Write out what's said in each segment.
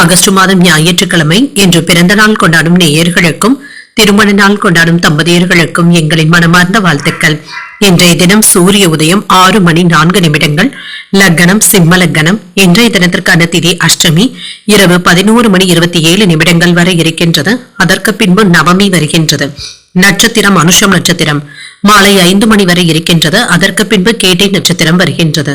August மாதம் ஞாயிற்றுக்கிழமை இன்று பிறந்த நாள் கொண்டாடும் நேயர்களுக்கும் திருமண நாள் கொண்டாடும் தம்பதியர்களுக்கும் எங்களின் மனமார்ந்த வாழ்த்துக்கள். இன்றைய தினம் சூரிய உதயம் ஆறு மணி நான்கு நிமிடங்கள். லக்னம் சிம்ம லக்னம். இன்றைய தினத்திற்கான திதி அஷ்டமி. இரவு பதினோரு மணி இருபத்தி ஏழு நிமிடங்கள் வரை இருக்கின்றது. அதற்கு பின்பு நவமி வருகின்றது. நட்சத்திரம் அனுஷம் நட்சத்திரம். மாலை ஐந்து மணி வரை இருக்கின்றது. அதற்கு பின்பு கேட்டை நட்சத்திரம் வருகின்றது.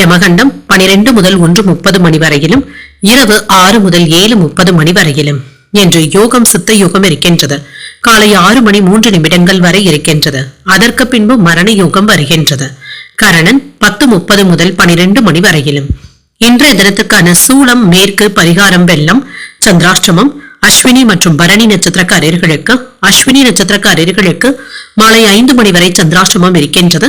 யமகண்டம் பனிரெண்டு முதல் ஒன்று முப்பது மணி வரையிலும் இரவு ஆறு முதல் ஏழு முப்பது மணி வரையிலும் என்று யோகம் சித்த யோகம் இருக்கின்றது. காலை ஆறு மணி மூன்று நிமிடங்கள் வரை இருக்கின்றது. அதற்கு பின்பு மரண யோகம் வருகின்றது. கரணன் பத்து முப்பது முதல் பனிரெண்டு மணி வரையிலும். இன்றைய தினத்துக்கான சூளம் மேற்கு பரிகாரம் வெள்ளம் சந்திராஷ்டமம் அஸ்வினி மற்றும் பரணி நட்சத்திரக்காரர்களுக்கு அஸ்வினி நட்சத்திரக்காரர்களுக்கு மாலை ஐந்து மணி வரை சந்திராஷ்டமம் இருக்கின்றது.